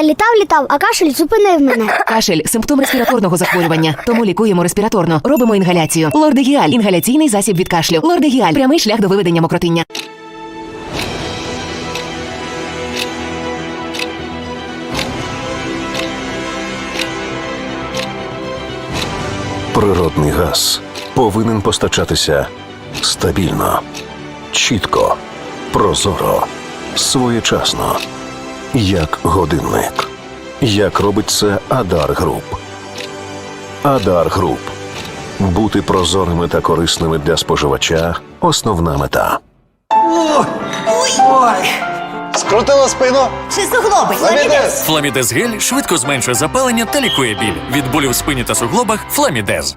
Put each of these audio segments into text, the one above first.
Я літав, літав, а кашель зупинив мене. Кашель симптом респіраторного захворювання. Тому лікуємо респіраторно. Робимо інгаляцію. Лордегіаль інгаляційний засіб від кашлю. Лордегіаль прямий шлях до виведення мокротиння. Природний газ повинен постачатися стабільно, чітко, прозоро, своєчасно, як годинник. Як робить це Адар Груп. Адар Груп. Бути прозорими та корисними для споживача основна мета. Скрутила спину. Чи суглоби? Ламідес. Фламідез гель швидко зменшує запалення та лікує біль. Від болю в спині та суглобах Фламідез.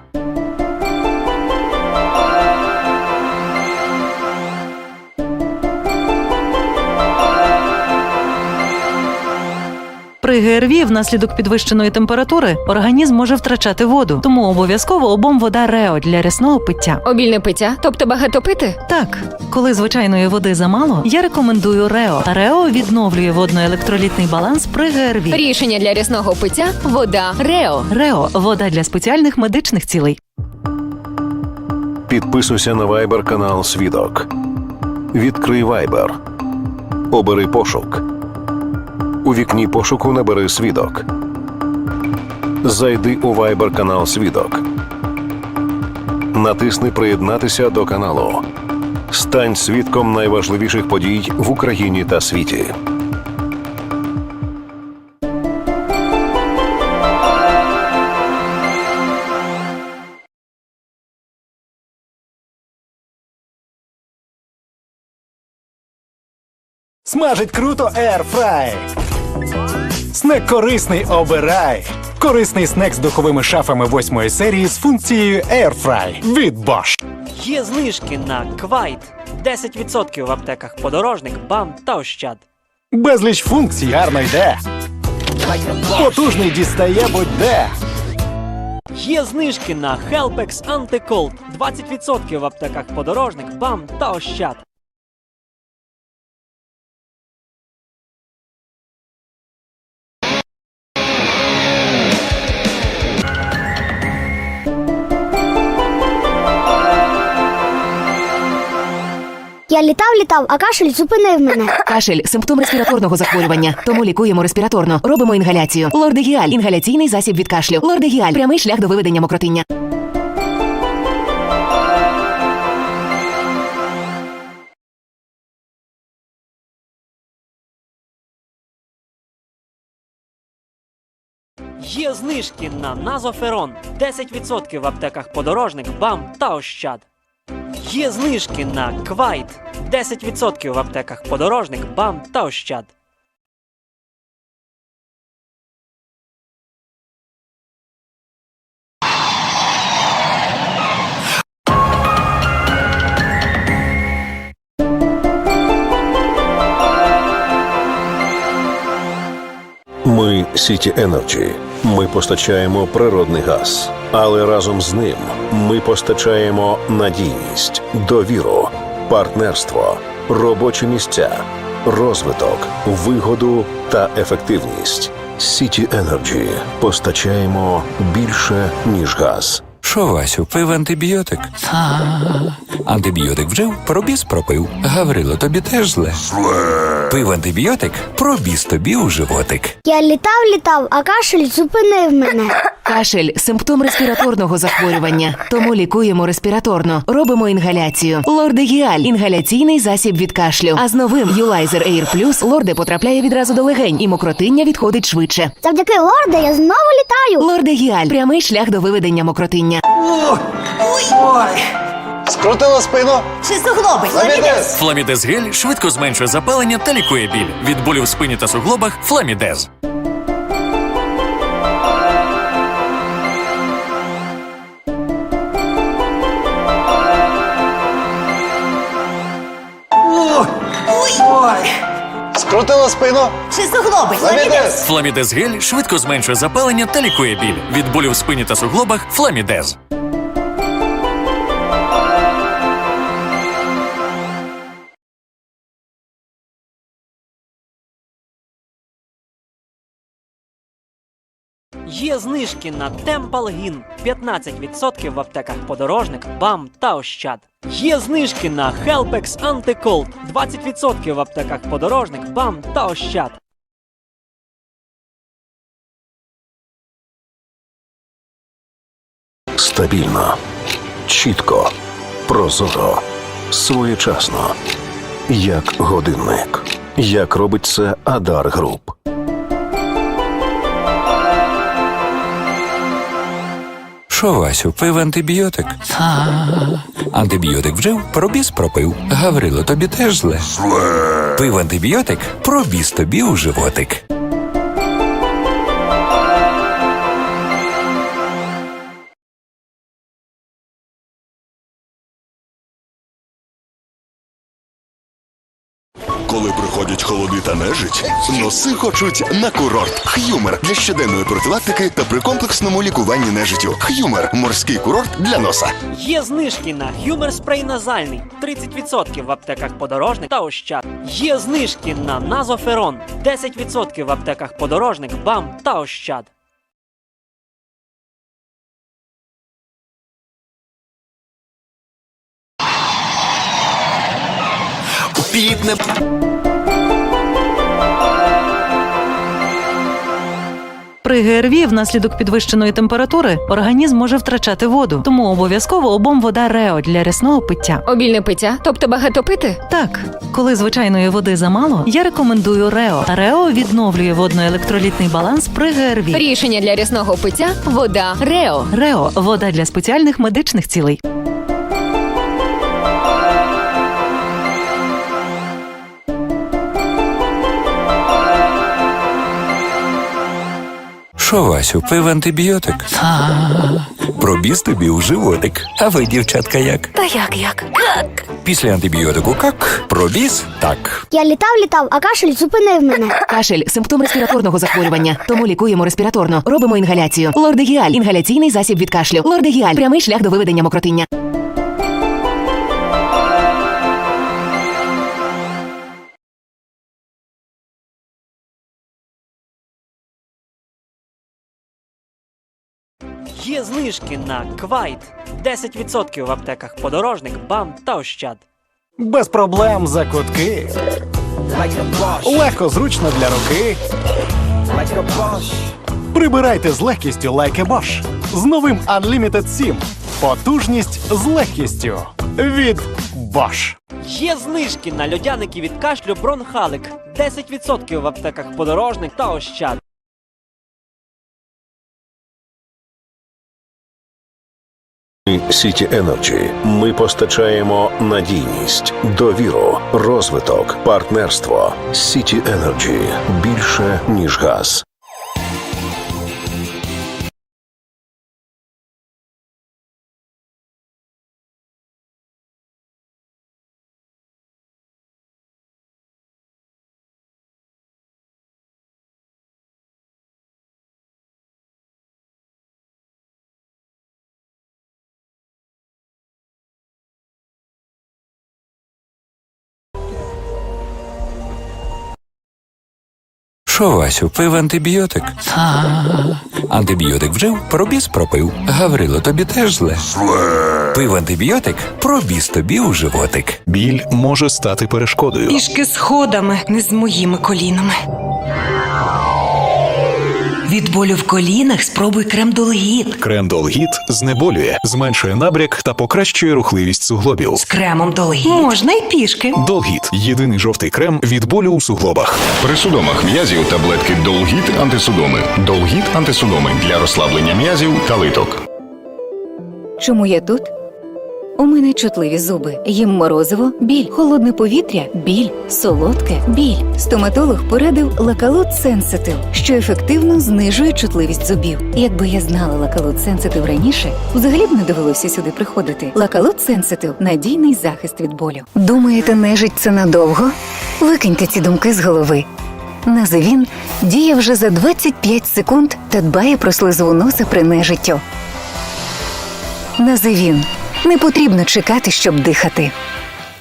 При ГРВІ внаслідок підвищеної температури організм може втрачати воду, тому обов'язково обом вода Рео для рясного пиття. Обільне пиття, тобто багато пити? Так, коли звичайної води замало, я рекомендую Рео. Рео відновлює водно-електролітний баланс при ГРВІ. Рішення для рясного пиття вода Рео. Рео вода для спеціальних медичних цілей. Підписуйся на Viber канал Свідок. Відкрий Viber. Обери пошук. У вікні пошуку набери свідок. Зайди у Viber канал Свідок. Натисни Приєднатися до каналу. Стань свідком найважливіших подій в Україні та світі. Смажить круто Airfry. Снек корисний обирай. Корисний снек з духовими шафами восьмої серії з функцією Airfry від Bosch. Є знижки на Квайт 10% в аптеках подорожник, бам та ощад. Безліч функцій гарно йде. Потужний дістає будь-де. Є знижки на Helpex Anti-Cold 20% в аптеках подорожник, бам та ощад. Я літав, літав, а кашель зупинив мене. Кашель симптом респіраторного захворювання. Тому лікуємо респіраторно. Робимо інгаляцію. Лордегіаль інгаляційний засіб від кашлю. Лордегіаль прямий шлях до виведення мокротиння. Є знижки на Назоферон 10% в аптеках подорожник, бам та ощад. Є знижки на Квайт 10% в аптеках подорожник, бам та ощад. Ми City Energy. Ми постачаємо природний газ, але разом з ним ми постачаємо надійність, довіру, партнерство, робочі місця, розвиток, вигоду та ефективність. City Energy. постачаємо більше ніж газ. Що, Васю, пив антибіотик? Антибіотик вжив, пробіз пропив. Гаврило, тобі теж зле. Пив антибіотик, пробіз тобі у животик. Я літав, літав, а кашель зупинив мене. Кашель симптом респіраторного захворювання. Тому лікуємо респіраторно. Робимо інгаляцію. Лордегіаль інгаляційний засіб від кашлю. А з новим Юлайзер Air Plus лорде потрапляє відразу до легень, і мокротиння відходить швидше. Завдяки лорде я знову літаю. Лордегіаль прямий шлях до виведення мокротиння. Скрутила спину. Чи суглоби? Ламідес. Фламідез гель швидко зменшує запалення та лікує біль. Від болю в спині та суглобах Фламідез. Скрутила спину. Чи суглоби? Ламідес. Фламідез гель швидко зменшує запалення та лікує біль. Від болю в спині та суглобах Фламідез. Є знижки на Темпалгін 15% в аптеках подорожник, БАМ та Ощад. Є знижки на Helpex Anti-Cold 20% в аптеках подорожник, БАМ та Ощад. Стабільно, чітко, прозоро, своєчасно. Як годинник. Як робить це Адар Груп. Що, Васю, пив антибіотик? Антибіотик вжив, пробіс пропив. Гаврило, тобі теж зле. Пив антибіотик, пробіс тобі у животик. Коли приходять холоди та нежить, носи хочуть на курорт. Х'юмер для щоденної профілактики та при комплексному лікуванні нежиттю. Х'юмер морський курорт для носа. Є знижки на Humor спрей назальний 30% в аптеках подорожник та Ощад. Є знижки на Назоферон 10% в аптеках подорожник, БАМ та Ощад. Підне При ГРВІ внаслідок підвищеної температури організм може втрачати воду, тому обов'язково обом вода Рео для рясного пиття. Обільне пиття, тобто багато пити? Так, коли звичайної води замало, я рекомендую Рео. Рео відновлює водно-електролітний баланс при ГРВІ. Рішення для рясного пиття вода Рео. Рео вода для спеціальних медичних цілей. Що, Васю, пив антибіотик? Пробіс тобі у животик. А ви, дівчатка, як? Та як як? Після антибіотику как? Пробіс так. Я літав, літав, а кашель зупинив мене. Кашель симптом респіраторного захворювання, тому лікуємо респіраторно. Робимо інгаляцію. Лордегіаль інгаляційний засіб від кашлю. Лордегіаль прямий шлях до виведення мокротиння. Є знижки на Квайт 10% в аптеках подорожник, БАМ та Ощад. Без проблем за кутки. Легко зручно для руки. Прибирайте з легкістю like a Bosch. З новим Unlimited 7. Потужність з легкістю. Від Bosch. Є знижки на льодяники від кашлю Бронхалик 10% в аптеках подорожник та Ощад. Сіті Енерджі. Ми постачаємо надійність, довіру, розвиток, партнерство. Сіті Енерджі більше ніж газ. Що, Васю, пив антибіотик? Антибіотик вжив, пробіс пропив. Гаврило, тобі теж зле. Пив антибіотик, пробіс тобі у животик. Біль може стати перешкодою. Пішки сходами, не з моїми колінами. Від болю в колінах спробуй крем Долгіт. Крем Долгіт знеболює, зменшує набряк та покращує рухливість суглобів. З кремом Долгіт. Можна й пішки. Долгіт єдиний жовтий крем від болю у суглобах. При судомах м'язів таблетки Долгіт антисудоми. Долгіт антисудоми для розслаблення м'язів та литок. Чому я тут? У мене чутливі зуби. Їм морозиво, біль, холодне повітря, біль, солодке, біль. Стоматолог порадив лакалут сенситив, що ефективно знижує чутливість зубів. Якби я знала лакалут сенситив раніше, взагалі б не довелося сюди приходити. Лакалут сенситив надійний захист від болю. Думаєте, нежить це надовго? Викиньте ці думки з голови. Називін діє вже за 25 секунд та дбає про слизову носа при нежиттю. Називін. Не потрібно чекати, щоб дихати.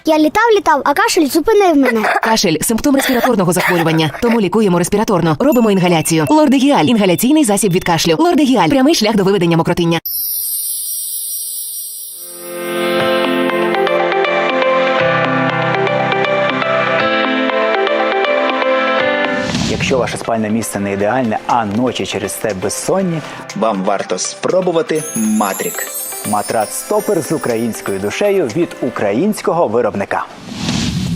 Я літав, літав, а кашель зупинив мене. Кашель симптом респіраторного захворювання. Тому лікуємо респіраторно. Робимо інгаляцію. Лордегіаль інгаляційний засіб від кашлю. Лордегіаль прямий шлях до виведення мокротиння. Якщо ваше спальне місце не ідеальне, а ночі через це безсонні, вам варто спробувати Матрік. Матрац стопер з українською душею від українського виробника.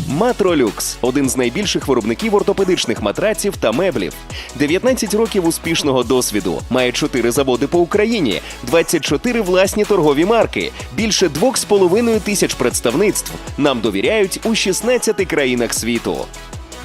Матролюкс один з найбільших виробників ортопедичних матраців та меблів. 19 років успішного досвіду. Має 4 заводи по Україні, 24 власні торгові марки, більше 2,5 тисяч представництв. Нам довіряють у 16 країнах світу.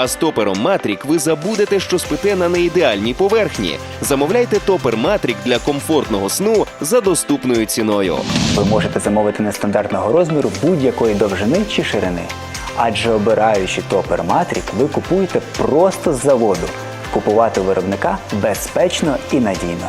А з топером Матрік ви забудете, що спите на неідеальній поверхні. Замовляйте топер Матрік для комфортного сну за доступною ціною. Ви можете замовити нестандартного розміру будь-якої довжини чи ширини. Адже обираючи топер Матрік, ви купуєте просто з заводу. Купувати виробника безпечно і надійно.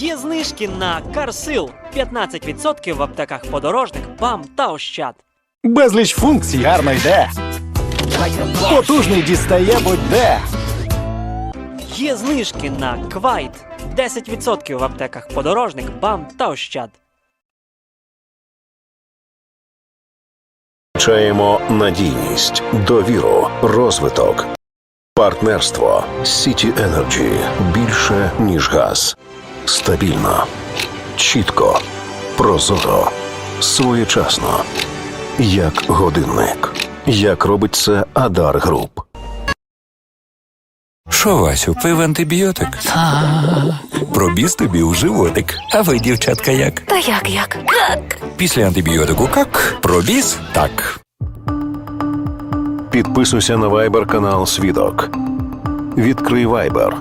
Є знижки на Карсил 15% в аптеках подорожник, БАМ та Ощад. Безліч функцій гарно йде. Потужний дістає будь-де. Є знижки на Квайт 10% в аптеках подорожник, БАМ та Ощад. Чаємо надійність, довіру, розвиток, партнерство City Energy більше ніж газ. Стабільно, чітко, прозоро, своєчасно, як годинник. Як робить це Адар Груп. Що, Васю, пив антибіотик? Пробіз тобі у животик. А ви, дівчатка, як? Та як як? Как? Після антибіотику как? Пробіз так. Підписуйся на Viber канал Свідок. Відкрий Viber.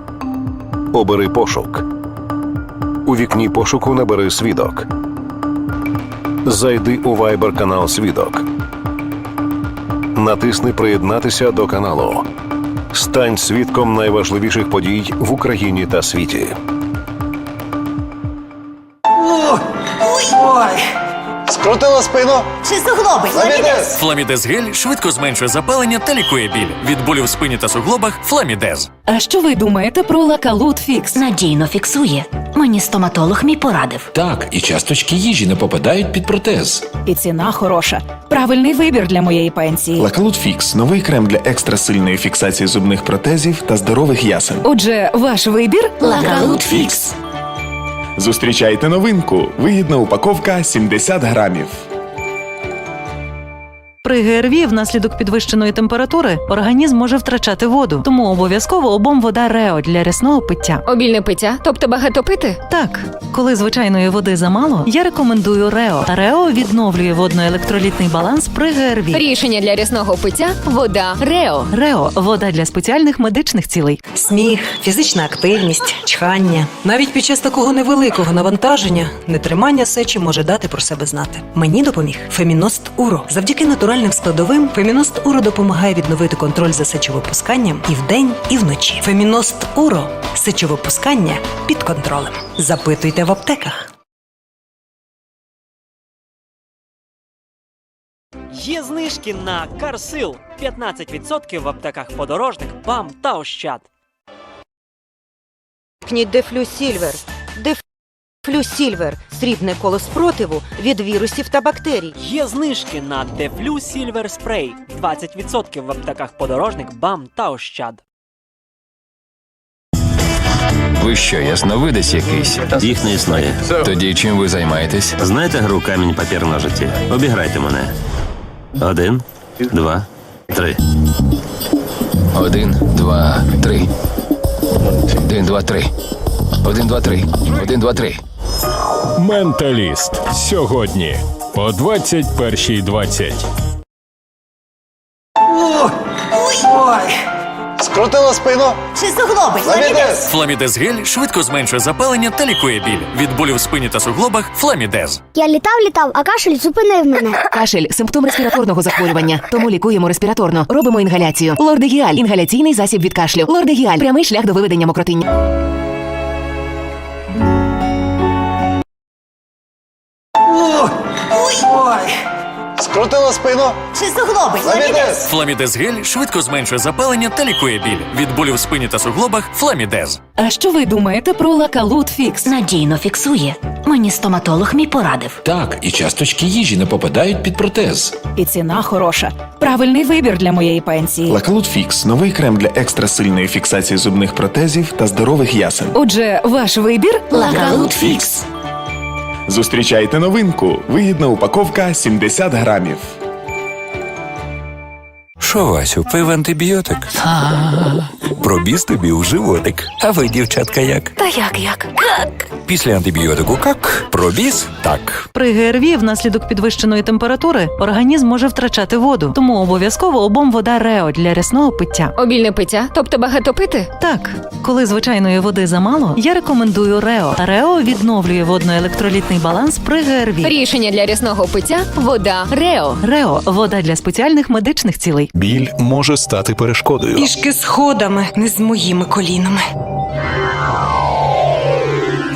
Обери пошук. У вікні пошуку набери свідок. Зайди у Viber канал Свідок. Натисни Приєднатися до каналу. Стань свідком найважливіших подій в Україні та світі. Скрутила спину? Чи суглоби? Фламідез! Фламідез гель швидко зменшує запалення та лікує біль. Від болю в спині та суглобах Фламідез. А що ви думаєте про лакалут фікс? Надійно фіксує. Мені стоматолог мій порадив. Так, і часточки їжі не попадають під протез. І ціна хороша. Правильний вибір для моєї пенсії. Лакалут Фікс новий крем для екстрасильної фіксації зубних протезів та здорових ясен. Отже, ваш вибір Лакалут фікс. Зустрічайте новинку. Вигідна упаковка 70 грамів. При ГРВІ внаслідок підвищеної температури організм може втрачати воду, тому обов'язково обом вода Рео для рясного пиття. Обільне пиття, тобто багато пити? Так, коли звичайної води замало, я рекомендую Рео. Рео відновлює водно-електролітний баланс при ГРВІ. Рішення для рясного пиття вода Рео. Рео вода для спеціальних медичних цілей. Сміх, фізична активність, чхання. Навіть під час такого невеликого навантаження нетримання сечі може дати про себе знати. Мені допоміг Феміност Уро. Завдяки натуральним складовим Феміност Уро допомагає відновити контроль за сечовипусканням і вдень, і вночі. Феміност Уро сечовипускання під контролем. Запитуйте в аптеках. Є знижки на Карсил 15% в аптеках подорожник, БАМ та Ощад. Дефлю Сільвер. Флюсільвер срібне коло спротиву від вірусів та бактерій. Є знижки на Дефлю Сільвер Спрей 20% в аптеках подорожник, бам та ощад. Ви що, ясновидець якийсь? Їх не існує. Тоді чим ви займаєтесь? Знаєте гру камінь папір ножиці? Обіграйте мене. Один, два, три. Один, два, три. Один, два, три. Один, два, три. Один, два, три. Менталіст. Сьогодні о 21.20. Скрутила спину. Чи суглоби? Фламідез. Фламідез гель швидко зменшує запалення та лікує біль. Від болю в спині та суглобах Фламідез. Я літав, літав, а кашель зупинив мене. Кашель симптом респіраторного захворювання, тому лікуємо респіраторно. Робимо інгаляцію. Лордегіаль інгаляційний засіб від кашлю. Лордегіаль прямий шлях до виведення мокротиння. Скрутила спину. Чи суглоби? Фламідез. Фламідез гель швидко зменшує запалення та лікує біль. Від болю в спині та суглобах Фламідез. А що ви думаєте про лакалут фікс? Надійно фіксує. Мені стоматолог мій порадив. Так, і часточки їжі не попадають під протез. І ціна хороша. Правильний вибір для моєї пенсії. Лакалут Фікс новий крем для екстрасильної фіксації зубних протезів та здорових ясен. Отже, ваш вибір Лакалут фікс. Зустрічайте новинку. Вигідна упаковка 70 грамів. Що, Васю, пив антибіотик? Пробіз тобі у животик. А ви, дівчатка, як? Та як як? Как? Після антибіотику как? Пробіз так. При ГРВІ внаслідок підвищеної температури організм може втрачати воду, тому обов'язково обом вода Рео для рясного пиття. Обільне пиття, тобто багато пити? Так, коли звичайної води замало, я рекомендую Рео. Рео відновлює водно-електролітний баланс при ГРВІ. Рішення для рясного пиття вода Рео. Рео вода для спеціальних медичних цілей. Біль може стати перешкодою. Пішки сходами, не з моїми колінами.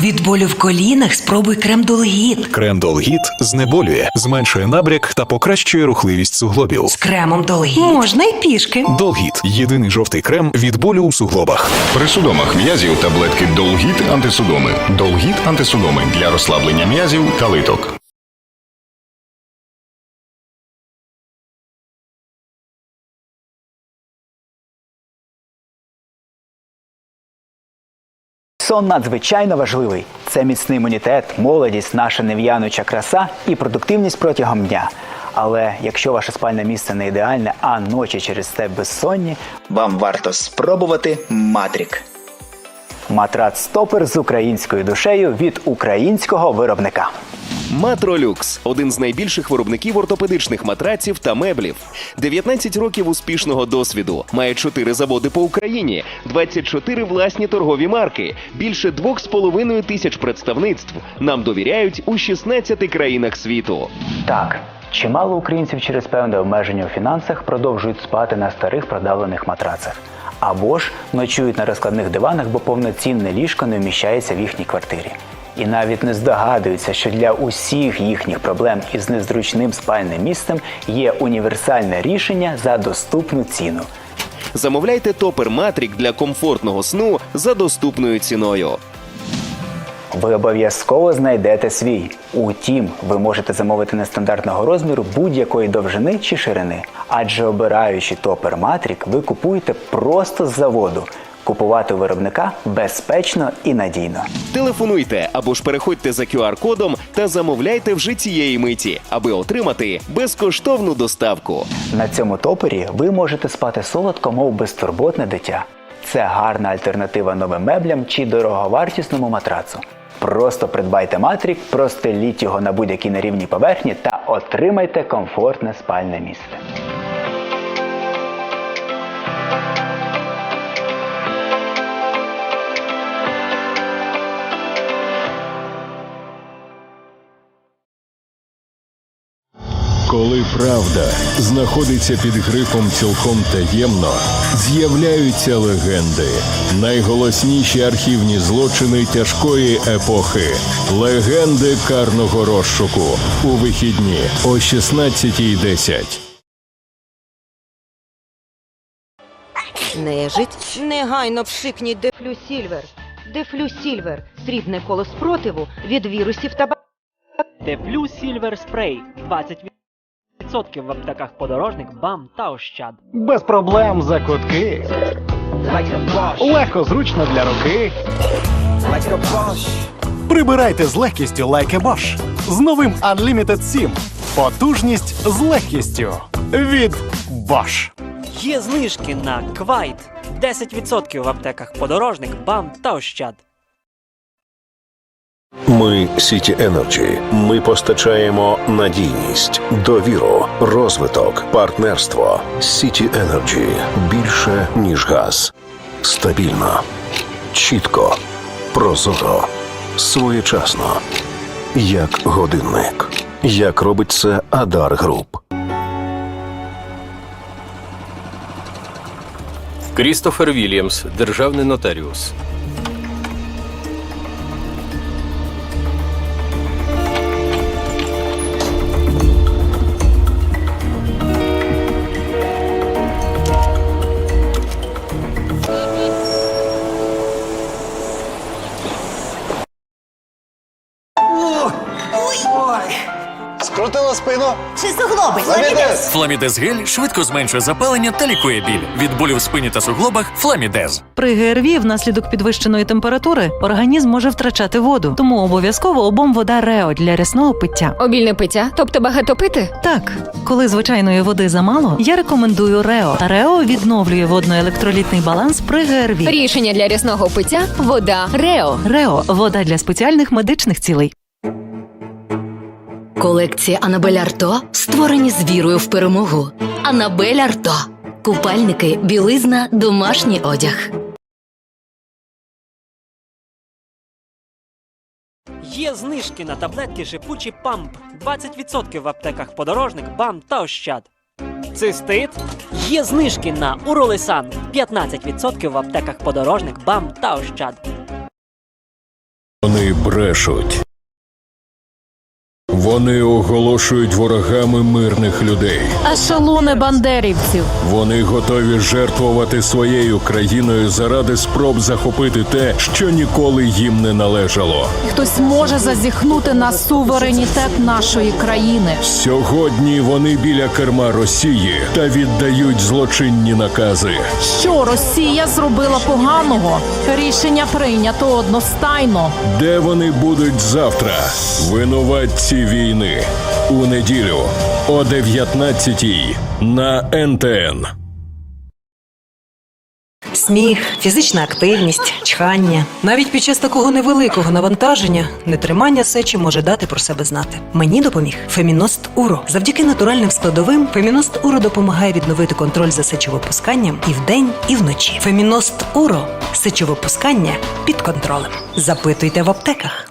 Від болю в колінах спробуй крем Долгіт. Крем Долгіт знеболює, зменшує набряк та покращує рухливість суглобів. З кремом Долгіт. Можна й пішки. Долгіт єдиний жовтий крем від болю у суглобах. При судомах м'язів таблетки Долгіт антисудоми. Долгіт антисудоми для розслаблення м'язів та литок. Сон надзвичайно важливий. Це міцний імунітет, молодість, наша нев'януча краса і продуктивність протягом дня. Але якщо ваше спальне місце не ідеальне, а ночі через те безсонні, вам варто спробувати матрік. Матрац стопер з українською душею від українського виробника. Матролюкс один з найбільших виробників ортопедичних матраців та меблів. 19 років успішного досвіду. Має 4 заводи по Україні, 24 власні торгові марки, більше 2,5 тисяч представництв. Нам довіряють у 16 країнах світу. Так, чимало українців через певне обмеження у фінансах продовжують спати на старих продавлених матрацах. Або ж ночують на розкладних диванах, бо повноцінне ліжко не вміщається в їхній квартирі. І навіть не здогадуються, що для усіх їхніх проблем із незручним спальним місцем є універсальне рішення за доступну ціну. Замовляйте топер Матрік для комфортного сну за доступною ціною. Ви обов'язково знайдете свій. Утім, ви можете замовити нестандартного розміру будь-якої довжини чи ширини. Адже обираючи топер Матрік, ви купуєте просто з заводу. Купувати у виробника безпечно і надійно. Телефонуйте або ж переходьте за QR-кодом та замовляйте вже цієї миті, аби отримати безкоштовну доставку. На цьому топері ви можете спати солодко, мов безтурботне дитя. Це гарна альтернатива новим меблям чи дороговартісному матрацу. Просто придбайте матрік, простеліть його на будь-якій нерівній поверхні та отримайте комфортне спальне місце. Коли правда знаходиться під грифом цілком таємно, з'являються легенди, найголосніші архівні злочини тяжкої епохи, легенди карного розшуку у вихідні о 16.10. Нежить, негайно пшикніть Дефлю Сільвер. Дефлю Сільвер срібне коло спротиву від вірусів та бактерій. Дефлю Сільвер Спрей 20% в аптеках подорожник, бам та ощад. Без проблем за кутки. Легко зручно для руки. Прибирайте з легкістю Like a Bosch. З новим Unlimited 7. Потужність з легкістю. Від Bosch. Є знижки на Квайт 10% в аптеках подорожник, бам та ощад. Ми Сіті Енерджі. Ми постачаємо надійність, довіру, розвиток, партнерство. Сіті Енерджі більше ніж газ. Стабільно, чітко, прозоро, своєчасно. Як годинник. Як робить це Адар Груп. Крістофер Вільямс, державний нотаріус. Фламідез! Фламідез швидко зменшує запалення та лікує біль. Від болю в спині та суглобах Фламідез. При ГРВІ внаслідок підвищеної температури організм може втрачати воду, тому обов'язково обом вода Рео для рясного пиття. Обільне пиття, тобто багато пити? Так, коли звичайної води замало, я рекомендую Рео. Рео відновлює водно-електролітний баланс при ГРВІ. Рішення для рясного пиття вода Рео. Рео вода для спеціальних медичних цілей. Колекція Анабель Арто створені з вірою в перемогу. Анабель Арто. Купальники, білизна, домашній одяг. Є знижки на таблетки шипучі памп 20% в аптеках подорожник, бам та ощад. Цистит. Є знижки на Уролесан 15% в аптеках подорожник, бам та ощад. Вони брешуть. Вони оголошують ворогами мирних людей. Ешелони бандерівців. Вони готові жертвувати своєю країною заради спроб захопити те, що ніколи їм не належало. Хтось може зазіхнути на суверенітет нашої країни. Сьогодні вони біля керма Росії та віддають злочинні накази. Що Росія зробила поганого? Рішення прийнято одностайно. Де вони будуть завтра? Винуватці війни у неділю о 19-й на НТН. Сміх, фізична активність, чхання. Навіть під час такого невеликого навантаження нетримання сечі може дати про себе знати. Мені допоміг Феміност Уро. Завдяки натуральним складовим Феміност Уро допомагає відновити контроль за сечовипусканням і вдень, і вночі. Феміност Уро сечовипускання під контролем. Запитуйте в аптеках.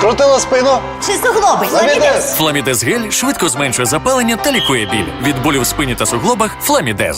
Скрутила спину? Чи суглоби? Фламідез! Фламідез гель швидко зменшує запалення та лікує біль. Від болю в спині та суглобах Фламідез.